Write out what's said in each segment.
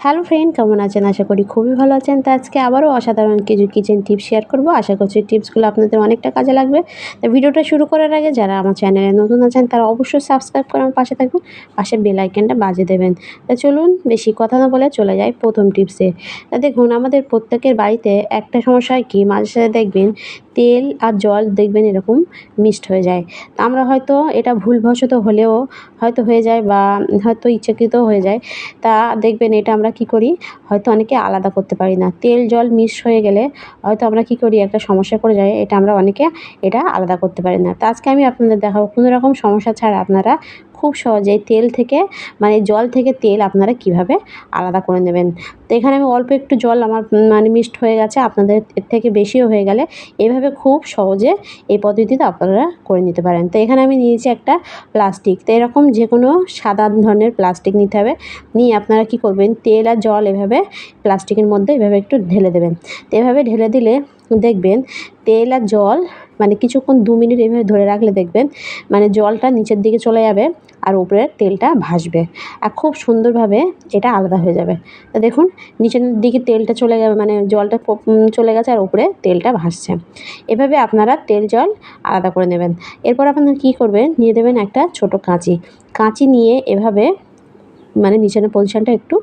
Hello friend, কেমন আছেন? আশা করি খুবই ভালো আছেন। তো আজকে আবারও অসাধারণ কিছু কিচেন টিপস শেয়ার করব। আশা করছি টিপসগুলো আপনাদের অনেকটা কাজে লাগবে। তো ভিডিওটা শুরু করার আগে যারা আমার চ্যানেলে নতুন আছেন, তারা অবশ্যই সাবস্ক্রাইব করে আমার পাশে থাকবেন পাশে বেল বাজে দেবেন। তো চলুন, বেশি কথা না বলে চলে যাই প্রথম টিপসে তা দেখুন, আমাদের প্রত্যেকের বাড়িতে একটা সমস্যা হয় কি? মাঝে সাথে দেখবেন তেল আর জল দেখবেন এরকম মিক্সড হয়ে যায়। তা আমরা হয়তো এটা ভুলবশত হলেও হয়তো হয়ে যায় বা হয়তো ইচ্ছাকৃত হয়ে যায়, তা দেখবেন এটা আমরা কী করি? হয়তো অনেকে আলাদা করতে পারি না। তেল, জল মিক্স হয়ে গেলে হয়তো আমরা কী করি? একটা সমস্যা পড়ে যায়, এটা আমরা অনেকে এটা আলাদা করতে পারি না। তো আজকে আমি আপনাদের দেখাবো কোনো রকম সমস্যা ছাড়া আপনারা খুব সহজেই তেল থেকে মানে জল থেকে তেল আপনারা কীভাবে আলাদা করে নেবেন। তো এখানে আমি অল্প একটু জল আমার মানে মিক্সড হয়ে গেছে, আপনাদের এর থেকে বেশিও হয়ে গেলে এভাবে খুব সহজে এই পদ্ধতিতে আপনারা করে নিতে পারেন। তো এখানে আমি নিয়েছি একটা প্লাস্টিক তো এরকম যে কোনো সাদা ধরনের প্লাস্টিক নিতে হবে। নিয়ে আপনারা কি করবেন, তেল আর জল এভাবে প্লাস্টিকের মধ্যে এভাবে একটু ঢেলে দেবেন। তো এভাবে ঢেলে দিলে দেখবেন তেল আর জল মানে কিছুক্ষণ দু মিনিট এভাবে ধরে রাখলে দেখবেন মানে জলটা নিচের দিকে চলে যাবে আর উপরে তেলটা ভাসবে। আর খুব সুন্দরভাবে এটা আলাদা হয়ে যাবে। তো দেখুন, নিচের দিকে তেলটা চলে যাবে মানে জলটা চলে গেছে আর উপরে তেলটা ভাসছে। এভাবে আপনারা তেল, জল আলাদা করে নেবেন। এরপর আপনারা কী করবেন, নিয়ে দেবেন একটা ছোট কাঁচি। কাঁচি নিয়ে এভাবে মানে নিচের পজিশানটা একটু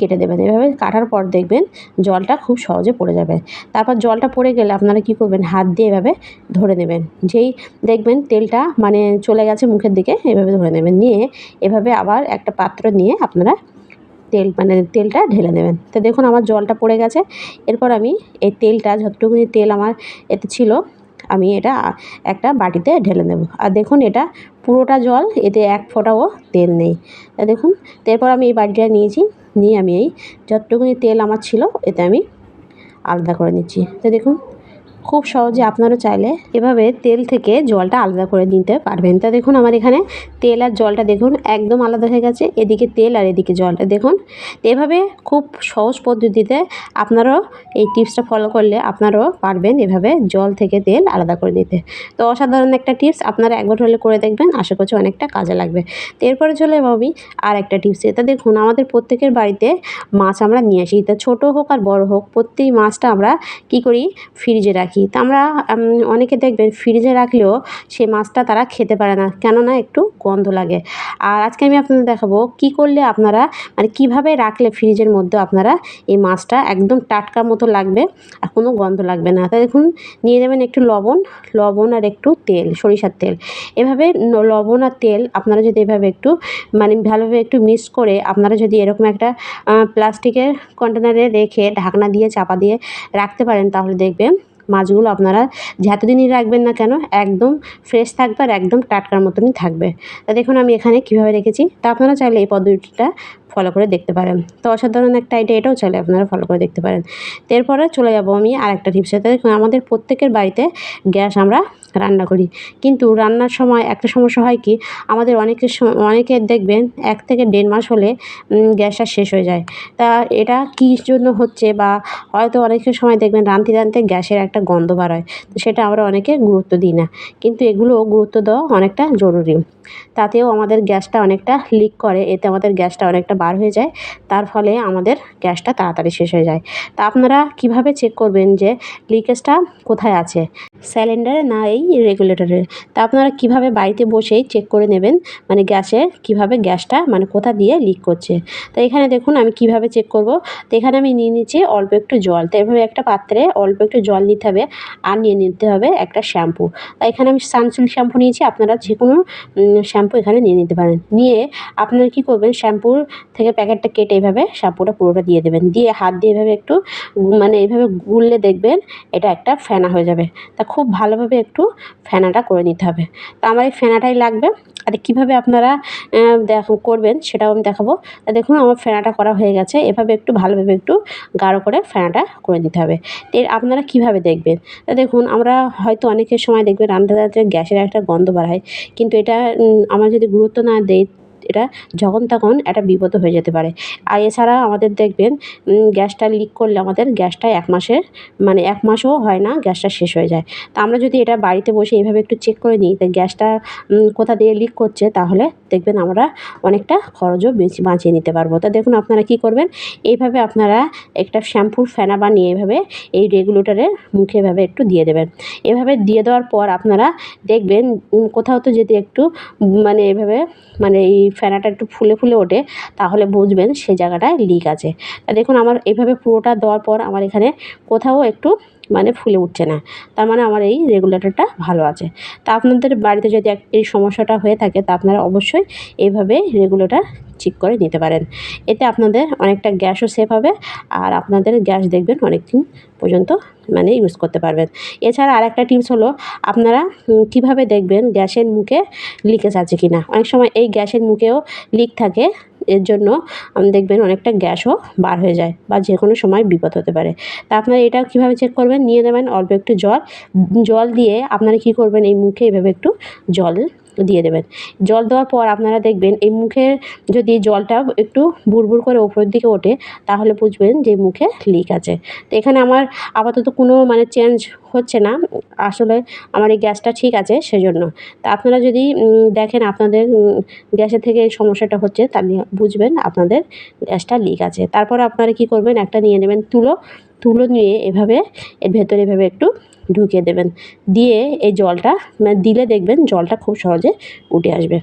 কেটে দেবেন। এভাবে কাটার পর দেখবেন জলটা খুব সহজে পড়ে যাবে। তারপর জলটা পড়ে গেলে আপনারা কী করবেন? হাত দিয়ে এভাবে ধরে নেবেন। যেই দেখবেন তেলটা মানে চলে গেছে মুখের দিকে, এভাবে ধরে নেবেন। নিয়ে এভাবে আবার একটা পাত্র নিয়ে আপনারা তেল মানে তেলটা ঢেলে নেবেন। তো দেখুন আমার জলটা পড়ে গেছে। এরপর আমি এই তেলটা, যতটুকুনি তেল আমার এতে ছিল, আমি এটা একটা বাটিতে ঢেলে নেব। আর দেখুন এটা পুরোটা জল, এতে এক ফোঁটাও তেল নেই। দেখুন, এরপর আমি এই বাটিটা নিয়েছি। নিয়ে আমি এই যতটুকুনি তেল আমার ছিল এতে আমি আলাদা করে নিচ্ছি। তো দেখুন খুব সহজে আপনারা চাইলে এভাবে তেল থেকে জলটা আলাদা করে নিতে পারবেন। তা দেখুন আমার এখানে তেল আর জলটা দেখুন একদম আলাদা হয়ে গেছে, এদিকে তেল আর এদিকে জলটা দেখুন। এভাবে খুব সহজ পদ্ধতিতে আপনারাও এই টিপসটা ফলো করলে আপনারাও পারবেন এভাবে জল থেকে তেল আলাদা করে নিতে। তো অসাধারণ একটা টিপস, আপনারা একবার হলে করে দেখবেন, আশা করছি অনেকটা কাজে লাগবে। এরপরে চলে আমি আর একটা টিপস এটা দেখুন, আমাদের প্রত্যেকের বাড়িতে মাছ আমরা নিয়ে আসি। তা ছোটো হোক আর বড় হোক, প্রত্যেক মাছটা আমরা কি করি? ফ্রিজে রাখি। রাখি তা আমরা অনেকে দেখবেন ফ্রিজে রাখলেও সেই মাছটা তারা খেতে পারে না, কেননা একটু গন্ধ লাগে। আর আজকে আমি আপনাদের দেখাবো কি করলে আপনারা মানে কীভাবে রাখলে ফ্রিজের মধ্যে আপনারা এই মাছটা একদম টাটকা মতো লাগবে আর কোনো গন্ধ লাগবে না। তা দেখুন, নিয়ে যাবেন একটু লবণ লবণ আর একটু তেল, সরিষার তেল। এভাবে লবণ আর তেল আপনারা যদি এভাবে একটু মানে ভালোভাবে একটু মিক্স করে আপনারা যদি এরকম একটা প্লাস্টিকের কন্টেনারে রেখে ঢাকনা দিয়ে, চাপা দিয়ে রাখতে পারেন, তাহলে দেখবেন মাছগুলো আপনারা যতদিনই রাখবেন না কেন, একদম ফ্রেশ থাকবে আর একদম টাটকার মতনই থাকবে। তা দেখুন আমি এখানে কীভাবে রেখেছি। তা আপনারা চাইলে এই পদ্ধতিটা ফলো করে দেখতে পারেন। তো অসাধারণ একটা আইডিয়া এটাও চাইলে আপনারা ফলো করে দেখতে পারেন। এরপরে চলে যাব আমি আরেকটা টিপসে দেখুন আমাদের প্রত্যেকের বাড়িতে গ্যাস আমরা রান্না করি। কিন্তু রান্নার সময় একটা সমস্যা হয় কি, আমাদের অনেকের অনেকের দেখবেন এক থেকে দেড় মাস হলে গ্যাসটা শেষ হয়ে যায়। তা এটা কী জন্য হচ্ছে বা হয়তো অনেকের সময় দেখবেন রাঁধতে রাঁধতে গ্যাসের একটা গন্ধ বার হয়। তো সেটা আমরা অনেকে গুরুত্ব দিই না। কিন্তু এগুলো গুরুত্ব দেওয়া অনেকটা জরুরি। তাতেও আমাদের গ্যাসটা অনেকটা লিক করে, এতে আমাদের গ্যাসটা অনেকটা বার হয়ে যায়, তার ফলে আমাদের গ্যাসটা তাড়াতাড়ি শেষ হয়ে যায়। তা আপনারা কীভাবে চেক করবেন যে লিকেজটা কোথায় আছে? সিলিন্ডারে না এই রেগুলেটরে তা আপনারা কীভাবে বাড়িতে বসেই চেক করে নেবেন মানে গ্যাসে কীভাবে গ্যাসটা মানে কোথা দিয়ে লিক করছে? তো এখানে দেখুন আমি কীভাবে চেক করব। তো এখানে আমি নিয়ে নিচ্ছি অল্প একটু জল। তো এভাবে একটা পাত্রে অল্প একটু জল নিতে হবে আর নিয়ে নিতে হবে একটা শ্যাম্পু তা এখানে আমি সানসিল্ক শ্যাম্পু নিয়েছি, আপনারা যে কোনো শ্যাম্পু এখানে নিয়ে নিতে পারেন। নিয়ে আপনারা কী করবেন শ্যাম্পুর থেকে প্যাকেটটা কেটে এভাবে শ্যাম্পুটা পুরোটা দিয়ে দেবেন। দিয়ে হাত দিয়ে এভাবে একটু মানে এইভাবে গুললে দেখবেন এটা একটা ফেনা হয়ে যাবে। তা খুব ভালোভাবে একটু ফেনাটা করে নিতে হবে। তো আমার এই ফেনাটাই লাগবে। আর কীভাবে আপনারা দেখ করবেন সেটাও আমি দেখাবো। তা দেখুন আমার ফেনাটা করা হয়ে গেছে। এভাবে একটু ভালোভাবে একটু গাঢ় করে ফেনাটা করে নিতে হবে। এর আপনারা কীভাবে দেখবেন? তা দেখুন আমরা হয়তো অনেকের সময় দেখবেন রান্না গ্যাসের একটা গন্ধ বাড়ায়। কিন্তু এটা আমরা যদি গুরুত্ব না দেই এটা যখন তখন একটা বিপদ হয়ে যেতে পারে। আর এছাড়া আমাদের দেখবেন গ্যাসটা লিক করলে আমাদের গ্যাসটা এক মাসের মানে এক মাসও হয় না, গ্যাসটা শেষ হয়ে যায়। তা আমরা যদি এটা বাড়িতে বসে এইভাবে একটু চেক করে নিই তা গ্যাসটা কোথা দিয়ে লিক করছে, তাহলে দেখবেন আমরা অনেকটা খরচও বেশি বাঁচিয়ে নিতে পারব। তা দেখুন আপনারা কি করবেন, এইভাবে আপনারা একটা শ্যাম্পুর ফেনা বানিয়ে এভাবে এই রেগুলেটরের মুখে এভাবে একটু দিয়ে দেবেন। এভাবে দিয়ে দেওয়ার পর আপনারা দেখবেন কোথাও তো যদি একটু মানে এভাবে মানে এই ফেনাটা একটু ফুলে ফুলে ওঠে, তাহলে বুঝবেন সেই জায়গাটায় লিক আছে। তা দেখুন, আমার এভাবে পুরোটা দেওয়ার পর আমার এখানে কোথাও একটু মানে ফুলে উঠছে না। তার মানে আমার এই রেগুলেটরটা ভালো আছে। তা আপনাদের বাড়িতে যদি এই সমস্যাটা হয়ে থাকে, তা আপনারা অবশ্যই এইভাবে রেগুলেটর ঠিক করে নিতে পারেন। এতে আপনাদের অনেকটা গ্যাসও সেভ হবে আর আপনাদের গ্যাস দেখবেন অনেক দিন পর্যন্ত মানে ইউজ করতে পারবেন। এছাড়া আরেকটা টিপস হলো, আপনারা কীভাবে দেখবেন গ্যাসের মুখে লিকেজ আছে কি না অনেক সময় এই গ্যাসের মুখেও লিক থাকে। এর জন্য দেখবেন অনেকটা গ্যাসও বার হয়ে যায় বা যে কোনো সময় বিপদ হতে পারে। তা আপনারা এটা কীভাবে চেক করবেন? নিয়ে নেবেন অল্প একটু জল। জল দিয়ে আপনারা কি করবেন? এই মুখে এভাবে একটু জল দিয়ে দেবেন। জল দেওয়ার পর আপনারা দেখবেন এই মুখে যদি জলটা একটু বুড়বুড় করে ওপরের দিকে ওঠে, তাহলে বুঝবেন যে মুখে লিক আছে। তো এখানে আমার আপাতত কোনো মানে চেঞ্জ হচ্ছে না। আসলে আমার এই গ্যাসটা ঠিক আছে সেজন্য। তা আপনারা যদি দেখেন আপনাদের গ্যাসের থেকে এই সমস্যাটা হচ্ছে, তাহলে বুঝবেন আপনাদের গ্যাসটা লিক আছে। তারপর আপনারা কি করবেন? একটা নিয়ে নেবেন তুলো। তুলো নিয়ে এভাবে, এর ভেতরে এভাবে একটু ঢুকিয়ে দেবেন। দিয়ে এই জলটা মানে দিলে দেখবেন জলটা খুব সহজে উঠে আসবে।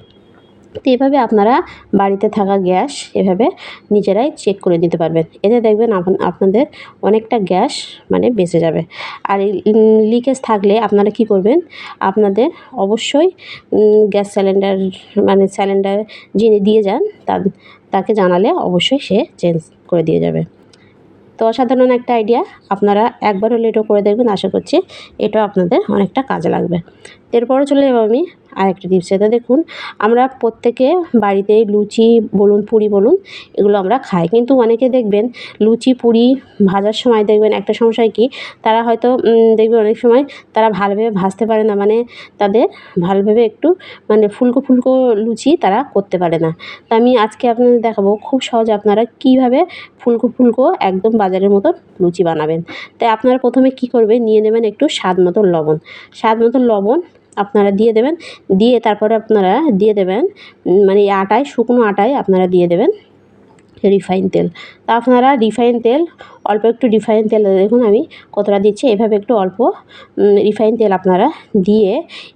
তো এভাবে আপনারা বাড়িতে থাকা গ্যাস এভাবে নিজেরাই চেক করে নিতে পারবেন। এতে দেখবেন আপ- আপনাদের অনেকটা গ্যাস মানে বেঁচে যাবে। আর লিকেজ থাকলে আপনারা কি করবেন? আপনাদের অবশ্যই গ্যাস সিলিন্ডার মানে সিলিন্ডার যিনি দিয়ে যান তাকে জানালে অবশ্যই সে চেঞ্জ করে দিয়ে যাবে। তো অসাধারণ একটা আইডিয়া আপনারা একবার হলে এটাও করে দেখবেন, আশা করছি এটা আপনাদের অনেকটা কাজে লাগবে। এরপরে চলে যাব আমি আরেকটা টিপস এটা দেখুন, আমরা প্রত্যেকে বাড়িতে লুচি বলুন, পুরি বলুন, এগুলো আমরা খাই। কিন্তু অনেকে দেখবেন লুচি, পুরি ভাজার সময় দেখবেন একটা সমস্যা কি, তারা হয়তো দেখবেন অনেক সময় তারা ভালোভাবে ভাজতে পারে না। মানে তাদের ভালোভাবে একটু মানে ফুলকো ফুলকো লুচি তারা করতে পারে না। তো আমি আজকে আপনাদের দেখাবো খুব সহজে আপনারা কীভাবে ফুলকো ফুলকো একদম বাজারের মতো লুচি বানাবেন। তাই আপনারা প্রথমে কি করবে নিয়ে নেবেন একটু স্বাদ মতো লবণ। স্বাদ মতো লবণ আপনারা দিয়ে দেবেন। দিয়ে তারপরে আপনারা দিয়ে দেবেন মানে আটায়, শুকনো আটায় আপনারা দিয়ে দেবেন। রিফাইন তেল। তা আপনারা রিফাইন তেল, অল্প একটু রিফাইন তেল, দেখুন আমি কতটা দিচ্ছি। এভাবে একটু অল্প রিফাইন তেল আপনারা দিয়ে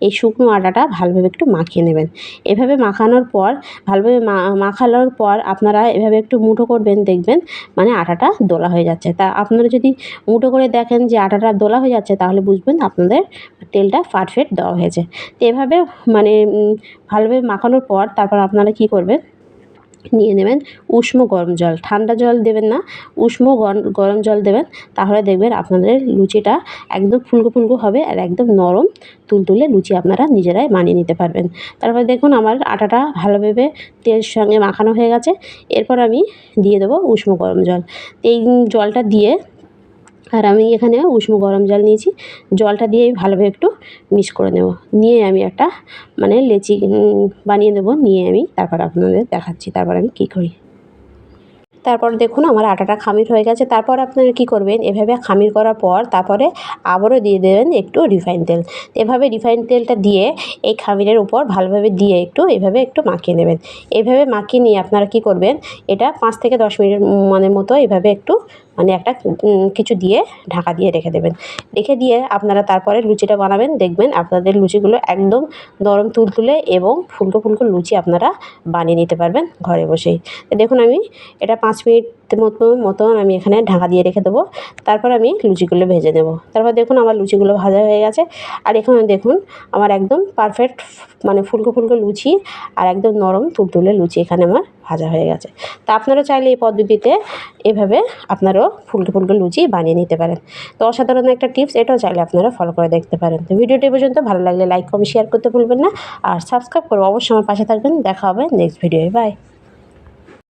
এই শুকনো আটাটা ভালোভাবে একটু মাখিয়ে নেবেন। এভাবে মাখানোর পর, ভালোভাবে মাখানোর পর আপনারা এভাবে একটু মুঠো করবেন, দেখবেন মানে আটাটা দোলা হয়ে যাচ্ছে। তা আপনারা যদি মুঠো করে দেখেন যে আটাটা দোলা হয়ে যাচ্ছে, তাহলে বুঝবেন আপনাদের তেলটা পারফেক্ট দেওয়া হয়েছে। তো এভাবে মানে ভালোভাবে মাখানোর পর তারপর আপনারা কি করবেন? নিয়ে নেবেন উষ্ণ গরম জল। ঠান্ডা জল দেবেন না উষ্ণ গরম জল দেবেন, তাহলে দেখবেন আপনাদের লুচিটা একদম ফুলকো ফুলকো হবে আর একদম নরম তুলতুলে লুচি আপনারা নিজেরাই বানিয়ে নিতে পারবেন। তারপরে দেখুন আমার আটাটা ভালোভাবে তেলের সঙ্গে মাখানো হয়ে গেছে। এরপর আমি দিয়ে দেবো উষ্ণ গরম জল। এই জলটা দিয়ে আর আমি এখানে উষ্ণ গরম জল নিয়েছি। জলটা দিয়ে ভালোভাবে একটু মিক্স করে নেব। নিয়ে আমি একটা মানে লেচি বানিয়ে নেব নিয়ে আমি তারপর আপনাদের দেখাচ্ছি, তারপর আমি কী করি। তারপর দেখুন, আমার আটাটা খামির হয়ে গেছে। তারপর আপনারা কী করবেন, এভাবে খামির করার পর তারপরে আবারও দিয়ে দেবেন একটু রিফাইন তেল। এভাবে রিফাইন তেলটা দিয়ে এই খামিরের উপর ভালোভাবে দিয়ে একটু এভাবে একটু মাখিয়ে নেবেন। এভাবে মাখিয়ে নিয়ে আপনারা কী করবেন, এটা পাঁচ থেকে দশ মিনিট মানে মতো এভাবে একটু মানে একটা কিছু দিয়ে ঢাকা দিয়ে রেখে দেবেন। রেখে দিয়ে আপনারা তারপরে লুচিটা বানাবেন, দেখবেন আপনাদের লুচিগুলো একদম নরম তুলতুলে এবং ফুলকো ফুলকো লুচি আপনারা বানিয়ে নিতে পারবেন ঘরে বসেই। দেখুন আমি এটা পাঁচ মিনিট মতো, মতন আমি এখানে ঢাকা দিয়ে রেখে দেবো। তারপর আমি লুচিগুলো ভেজে নেব। তারপর দেখুন আমার লুচিগুলো ভাজা হয়ে গেছে। আর এখানে দেখুন আমার একদম পারফেক্ট মানে ফুলকো ফুলকো লুচি আর একদম নরম তুলতুলে লুচি এখানে আমার ভাজা হয়ে গেছে। তা আপনারা চাইলে এই পদ্ধতিতে এভাবে আপনারাও ফুলকো ফুলকো লুচি বানিয়ে নিতে পারেন। তো অসাধারণ একটা টিপস, এটাও চাইলে আপনারা ফলো করে দেখতে পারেন। তো ভিডিওটি পর্যন্ত, ভালো লাগলে লাইক কমেন্ট শেয়ার করতে ভুলবেন না। আর সাবস্ক্রাইব করব অবশ্যই আমার পাশে থাকবেন। দেখা হবে নেক্সট ভিডিওয়ে বাই